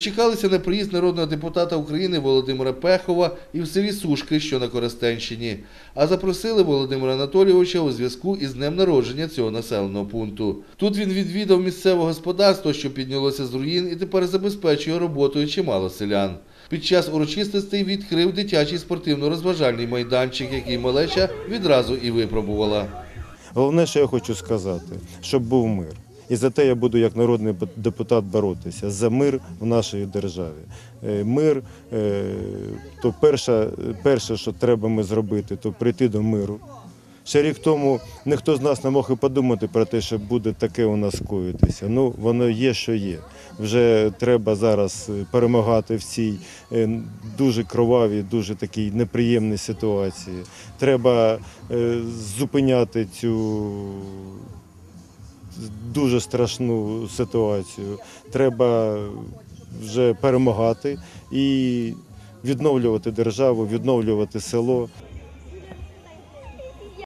Чекалися на приїзд народного депутата України Володимира Пехова і в селі Сушки, що на Коростенщині, а запросили Володимира Анатолійовича у зв'язку із днем народження цього населеного пункту. Тут він відвідав місцеве господарство, що піднялося з руїн і тепер забезпечує роботою чимало селян. Під час урочистостей відкрив дитячий спортивно-розважальний майданчик, який малеча відразу і випробувала. Головне, що я хочу сказати, щоб був мир. І за те я буду як народний депутат боротися за мир в нашій державі. Е, Мир е, то перше, перше, що треба ми зробити, то прийти до миру. Ще рік тому ніхто з нас не мог і подумати про те, що буде таке у нас коїтися. Ну, воно є, що є. Вже треба зараз е, перемагати в цій дуже кровавій, дуже такій неприємній ситуації. Треба зупиняти цю дуже страшну ситуацію. Треба вже перемагати і відновлювати державу, відновлювати село.